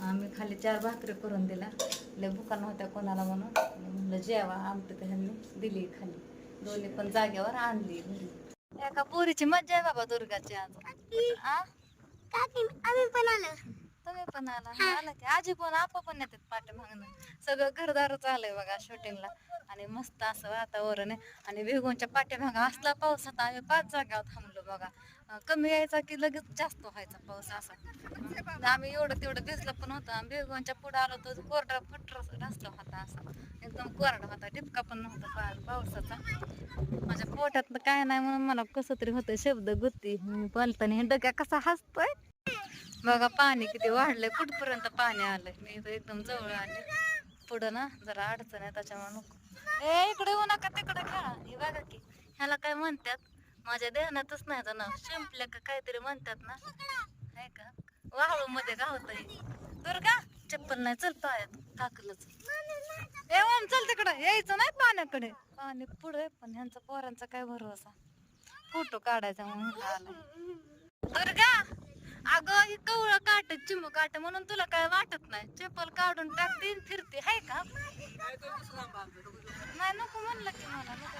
आम्ही खाली चार भाकरी करून दिल्या. लय भुका नव्हत्या कोणाला म्हणून. म्हणलं जेवा आमटी तर ह्यांनी दिली खाली. दोन्ही पण जागेवर आणली घरी. एका पोरीची मज्जा आहे बाबा दुर्गाची आज. आ? आम्ही पण आलो. तुम्ही पण आला आला की आजी पण आपा पण येतात पाठीमागनं. सगळं घरदारच आलंय बघा शूटिंगला. आणि मस्त असं वातावरण आहे. आणि वेगोनच्या पाठीमागं असला पाऊस आता आम्ही पाच जागा थांबलो बघा. कमी यायचा की लगेच जास्त व्हायचा पाऊस असा. आम्ही एवढं तेवढं भिजलं पण होतं. आणि बेगोनच्या पुढे आलो तर कोरडा फटर रस्ता होता असा. एकदम कोरडा होता. टिपका पण नव्हता पा- पावसाचा. माझ्या पोटात काय नाही म्हणून मला कसं तरी होतं. शब्द गुत्ती बोलताना हे डोक्या कसा हसतोय. बघा पाणी किती वाढलंय. कुठपर्यंत पाणी आलंय? मी तर एकदम जवळ आले. पुढं ना जरा अडचण आहे त्याच्यामुळे नको. ए इकडे येऊ नका तिकडे खेळा. हे बघा की ह्याला काय म्हणतात? माझ्या देहनातच नाही तर नाव. शिंपल्या का काहीतरी म्हणतात ना. आहे का? वाळू मध्ये गावतय दुर्गा चप्पल नाही चल पायात. टाकलंच ए ओम चल तिकडे. यायचं नाही पाण्याकडे. पाणी पुढे पण ह्यांचा पोरांचा काय भरोसा? फोटो काढायचा म्हणून दुर्गा! अगं ही कवळ काट चिमू काट म्हणून तुला काय वाटत नाही? चप्पल काढून टाकते आणि फिरते हाय का? नाही नको म्हणलं की मला नको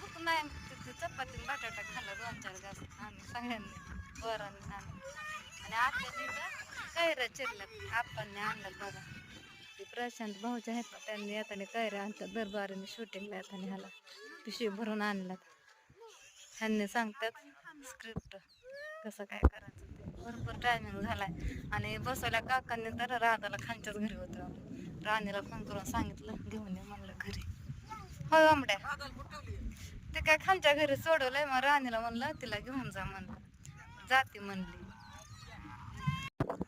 भूक नाही तिथे चपाती आणि बटाटा खाल्ला दोन चार घास आम्ही सगळ्यांनी पोरांनी आम्ही आणि आता तिथं कैऱ्या चिरल्यात आप्पांनी आणलं बघा. ते प्रशांत भाऊच्या आहेत ना त्यांनी येताना कैऱ्या आणतात दरबारीने शूटिंगला येताना ह्याला. पिशवी भरून आणलात ह्यांनी सांगतात स्क्रिप्ट कसं काय करायचं ते? भरपूर टायमिंग झालाय. आणि बसवल्या काकांनी तर राधाला खालच्याच घरी होतं. राणीला फोन करून सांगितलं घेऊन ये म्हणलं घरी. होय आंबड्या. ते काय खालच्या घरी सोडवलंय मग राणीला म्हणलं तिला घेऊन जा म्हणलं जाते म्हणली.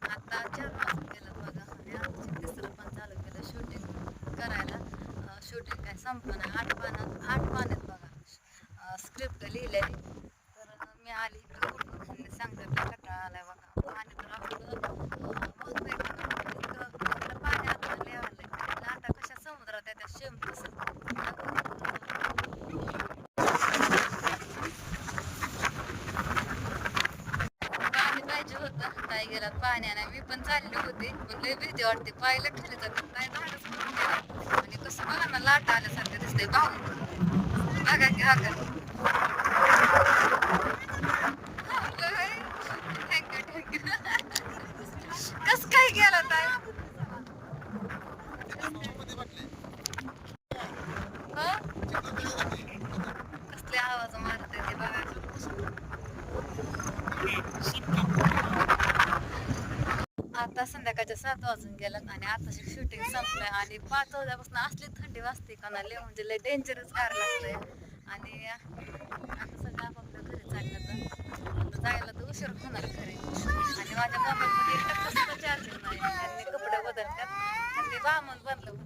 आता चार वाजून केलं बघा. आणि आमची तिसरं पण चालू केलं शूटिंग करायला. शूटिंग काय संपलं आठ पानात आठ पाण्यात बघा. स्क्रिप्ट लिहिलेली तर मी आली इकडे कुठून ह्यांनी सांगतात कंटाळा आलाय बघा पाणी तर आपलं बहुत बेकार इतकं इकडं पाणी आता लय आलंय लाटा कशा समुद्रात आहे त्या शेम पाणी पाहिजे होतं काय पाण्याने. मी पण चालले होते पण लय भीती वाटते. पायला खाली जातात. काय झाडच आणि म्हणजे कसं बघा ना लाट आल्यासारखं दिसतंय भाऊ. बघा की हा का थँक्यू थँक्यू कस काय गेला ताई हं? कसले आवाज मारते ते बघा आता संध्याकाळच्या सात वाजून गेलं आणि आता शूटिंग संपलंय आणि पाच वाजल्यापासून असली थंडी वाजते कोणाला म्हणजे लय डेंजरस कार लागलंय. आणि आता सगळं आपापल्या घरी चाललं तर आता जायला तर उशीर होणार घरी. आणि माझ्या मोबाईलमध्ये टक्क सुद्धा चार्जिंग नाही त्यांनी कपडे बदलतात. त्यांनी बामण बनलं होतं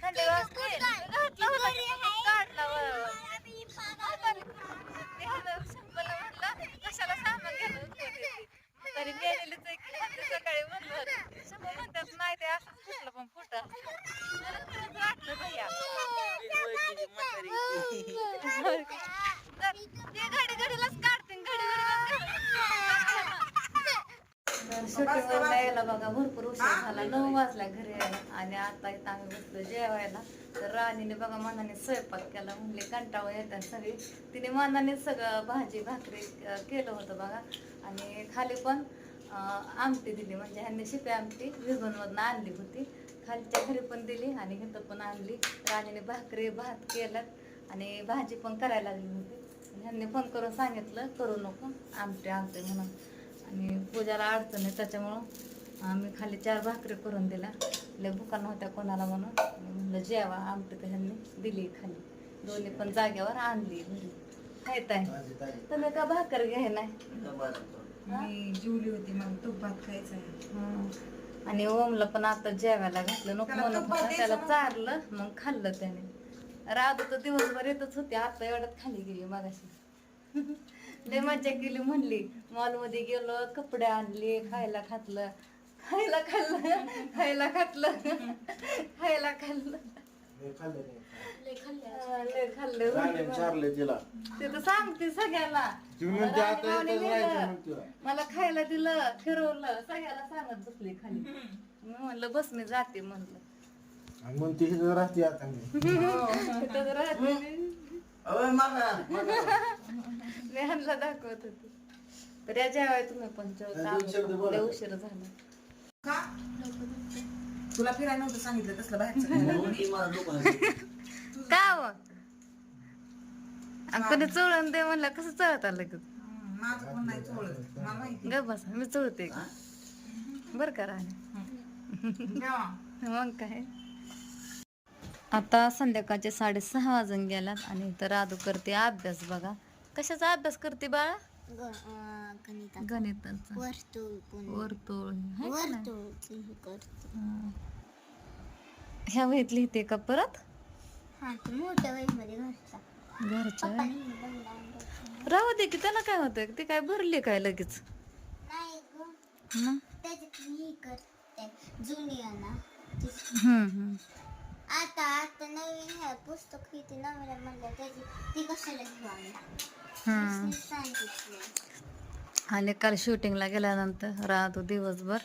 थंडी वाजते घातला होता की मग काढला बरोबर मी ह्याला शंभरला म्हटलं कशाला सामान घ्यायला होते तरी गेलेलीच आहे की म्हणते सकाळी म्हणलं होतं शंभर म्हणतात नाही ते असंच फुटलं पण फुटा मला खरंच वाटलं भैया तर ते घडी घडीलाच काढते घडी शूटिंगवर यायला बघा भरपूर उशीर झाला नऊ वाजला घरी. यायला आणि आता इथं आम्ही बसलो जेवायला. तर राणीने बघा मनाने स्वयंपाक केला म्हणले कंटाळा येतात सगळी. तिने मनाने सगळं भाजी भाकरी केलं होतं बघा. आणि खाली पण आमटी दिली. म्हणजे ह्यांनी शिपे आमटी विघूनमधनं आणली होती. खालच्या घरी पण दिली आणि इथं पण आणली. राणीने भाकरी भात केलं आणि भाजी पण करायला लागली होती. ह्यांनी फोन करून सांगितलं करू नको आमटे आमटे म्हणून. आणि पूजाला अडचण आहे त्याच्यामुळं आम्ही खाली चार भाकरी करून दिल्या. लय भुका नव्हत्या कोणाला म्हणून. म्हणलं जेवा आमटी तर ह्यांनी दिली खाली. दोन्ही पण जागेवर आणली घरी. खायत आहे तुम्ही का भाकर घ्याय नाही? मी जेवली होती मग तूप भात खायचा आहे. हं. आणि ओमला पण आता जेवायला घातलं. नको होता. त्याला चारलं मग खाल्लं त्याने. राधू तर दिवसभर येतच होती. आता एवढ्यात खाली गेली मगाशी. लय मज्जा केली म्हणली. मॉलमध्ये गेलो कपडे आणले खायला घातलं खायला खाल्लं. खायला घातलं खायला खाल्लं. लय खाल्लं तिला. ते तर सांगते सगळ्याला. मला खायला दिलं फिरवलं सगळ्याला सांगत बसली खाली. मी म्हणलं बस मी जाते म्हणलं. आणि मग राहते आता मी. राहते मी. दाखवत होते. तर या जेवाय तुम्ही पण दोन शब्द बोला. जेवता उशीर झाला. का? तुला फिरायला नव्हतं सांगितलं तसलं बाहेरचं? खायला. का हो? आणि कोणी चोळून दे म्हणलं कसं चळत आलं की हम्म, माझं पण नाही चोळत. मला माहिती ग बस मी चोळते बर का जेव्हा मग काय? आता संध्याकाळचे साडेसहा वाजून गेलात आणि तर राधू करते अभ्यास बघा. कशाचा अभ्यास करते बाळा? ग- अं, गणितात गणिताचा. वर्तुळ पुन्हा. वर्तुळ हे का नाही? वर्तुळची हे करतो. हं. ह्या वहीत लिहिते का परत? हा ते मोठ्या वहीमध्ये घरचा घरच्या? पप्पाने हे बंद आणलं. राहू दे की त्याला काय होतं ते काय भरले काय लगेच? नाही ग. हं? त्याच्यात हे करते. जुनी आहे ना ती- हं, हं. आता आता नवीन हे पुस्तक किती नवीन म्हणलं त्याची ती कशाला हं. सांगितलं. आणि काल शूटिंगला गेल्यानंतर राहतो दिवसभर.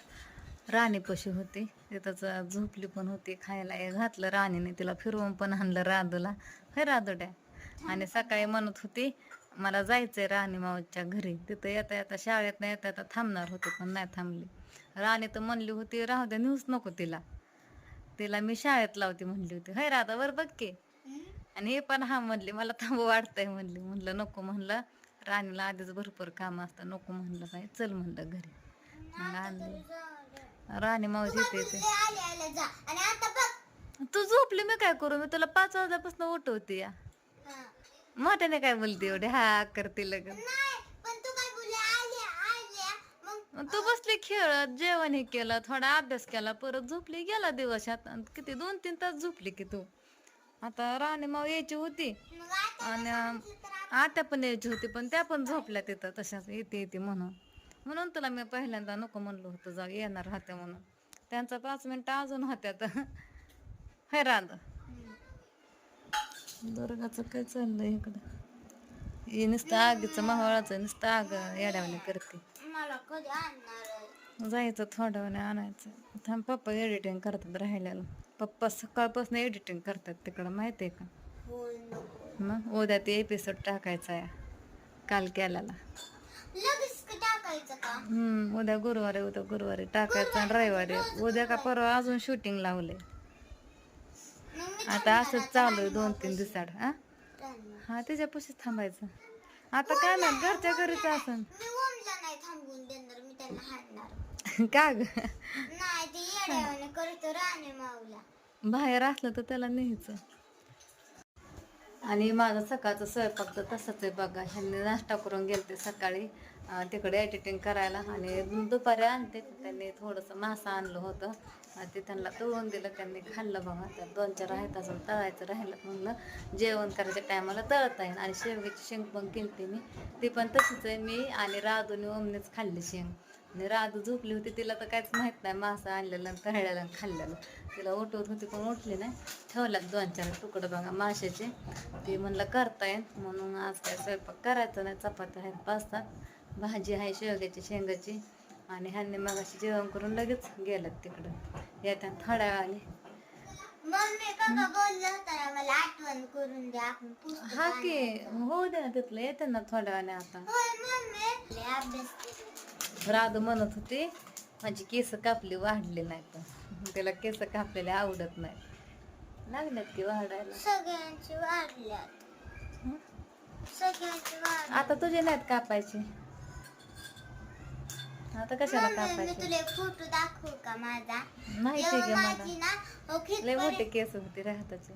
राणीपाशी होती. तिथंच झोपली पण होती. खायला हे घातलं राणीने. तिला फिरवून पण आणलं राधूला. हे राधुड्या आणि सकाळी म्हणत होती मला जायचंय राणी मावच्या घरी. तिथं येता येता शाळेत नाही येता येता थांबणार होती पण नाही थांबली. राणी तर म्हणली होती राहू द्या नेऊच नको तिला. तिला मी शाळेत लावते म्हणली होती. हय राधा वर बघ की. आणि हे पण हा म्हणली मला थांबू वाटतंय म्हणली. म्हणलं नको म्हणलं. राणीला आधीच भरपूर काम असतं. नको म्हणलं काय चल म्हणलं घरी. मग आणली राणी मावशी येते तू झोपली मी काय करू? मी तुला पाच वाजल्यापासून उठवते या. हा. मोठ्याने काय बोलते एवढे? हा करते लग नाही पण तू काय बोलले आले आले मग मग तू बसली खेळत जेवण हे केलं थोडा अभ्यास केला परत झोपली गेला दिवसात. किती दोन तीन तास झोपली की तू. आता राणी माव यायची होती. आणि आत्या पण यायची होती पण त्या पण झोपल्या तिथं तशाच येते येते म्हणून. म्हणून तुला मी पहिल्यांदा नको म्हणलं होतं जाऊ येणार होत्या म्हणून. त्यांचा पाच मिनटं अजून होत्या तर. हे रांद. दुर्गाचं काय चाललंय इकडं? हे नुसतं आगीचं माहोळाचं नुसतं आग येड्यावाने करते. मला कधी आणणार आहे? जायचं थोड्या वेळाने आणायचं. थांब पप्पा एडिटिंग करतात राहिल्याला पप्पा सकाळपासून एडिटिंग करतात तिकडं माहिती आहे का? होय नको. मग उद्या ते एपिसोड टाकायचा आहे. काल केल्याला लगेच का टाकायचं का? हम्म उद्या गुरुवारी उद्या गुरुवारी टाकायचं आणि रविवारी. उद्या का परवा अजून शूटिंग लावले मग मी आता असंच चालू आहे दोन तीन दिवसाड हा? थांबणार. हा त्याच्यापाशीच थांबायचं. आता काय नाही घरच्या घरीच असन. मी ओमला नाही थांबवून देणार मी त्यांना हाणणार. का ग? नाही ते येड्यावाने करतो राणे माऊला. बाहेर असलं तर त्याला न्यायचं. आणि माझा सकाळचा स्वयंपाक तर तसंच आहे बघा. ह्यांनी नाश्ता करून गेलते सकाळी. तिकडे एडिटिंग करायला आणि दुपारी आणते त्यांनी थोडंसं मासा आणलं होतं. ते त्यांना तळून दिलं त्यांनी खाल्लं बघा. तर दोन चार आहेत अजून तळायचं राहिलं म्हणलं. जेवण करायच्या टायमाला तळता येईल. आणि शेवग्याची शेंग पण केली मी. ती पण तशीच आहे मी आणि राधूने ओमनेच खाल्ली शेंग. आणि राधू झोपली होती तिला तर काहीच माहीत नाही मासा आणलेलं आणि तळलेलं आणि खाल्लेलं. तिला उठवत होती पण उठली नाही. ठेवल्यात दोन चार तुकडं बघा माशाचे. ते म्हणलं करता येईल. म्हणून आज काय स्वयंपाक करायचं नाही चपात्या आहेत पाच भाजी आहे शेवग्याची शेंगाची आणि ह्यांनी मग अशी जेवण करून लगेच गेल्यात तिकडं. येत्या थोड्या वेळाने. द्या हा की होऊ दे ना तिथलं येते ना थोड्या वेळाने आता. राधू म्हणत होती माझी केस कापली वाढली नाही पण. तिला केस कापलेले आवडत नाही. लागल्यात की वाढायला. सगळ्यांची वाढल्यात. हं? सगळ्यांची वाढ. आता तुझे नाहीत कापायचे. आता कशाला कापायचे? तुला एक फोटो दाखवू का माझा? माहिती आहे मला माझी ना अ, लय मोठे खितपर्यंत केस होते राहताचे.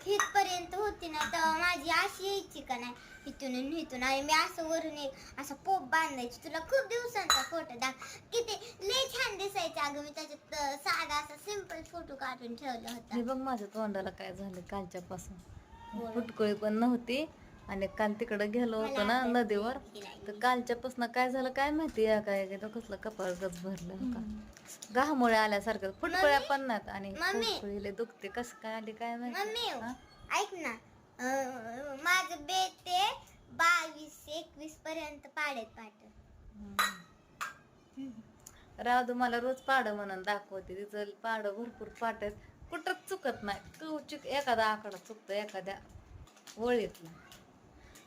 खितपर्यंत होती ना तेव्हा माझी अशी यायची का नाही? इथून आणि इथून. आणि मी असं वरून एक असा पोप बांधायची. तुला खूप दिवसांचा फोटो दाख किती लय छान दिसायचा. अगं मी त्याच्यात अ, साधा असा सिंपल फोटो काढून ठेवला होता. हे बघ माझ्या तोंडाला काय झालं कालच्या पासून फुटकुळी पण नव्हती. आणि काल तिकडं गेलो होतो ना नदीवर तर कालच्यापासून काय झालं काय माहिती या काय काय तो कसलं कपाळ गच भरलं होता. घामुळे आल्यासारखं फुटकुळ्या पण नाहीत आणि. फुटकुळीले दुखते. कसं काय आली काय माहिती? हा? ऐक ना अं, माझं बेट ते बावीस एकवीस पर्यंत पाडेत पाठ राधू मला रोज पाड म्हणून दाखवते. तिचं पाड भरपूर पाट आहेत कुठंच चुकत नाही. एखादा आकडा चुकतो एखाद्या वळीतला.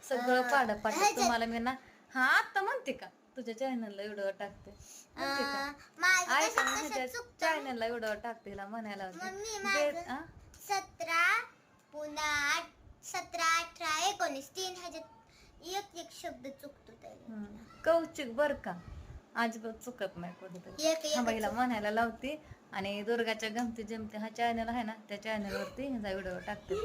सगळं पाड पाट तुम्हाला मी ना हा आता म्हणते का? तुझ्या चॅनलला व्हिडिओ टाकते. चॅनलला व्हिडिओ टाकते हिला म्हणायला होते. सतरा पुन्हा आठ सतरा अठरा एकोणीस तीन ह्याच्यात एक एक शब्द चुकतो. कौचिक बर का? अजिबात चुकत नाही कुठेतरी. म्हणायला लावते. आणि दुर्गाच्या गमती जमती हा चॅनल आहे ना त्या चॅनल वरती व्हिडिओ टाकते.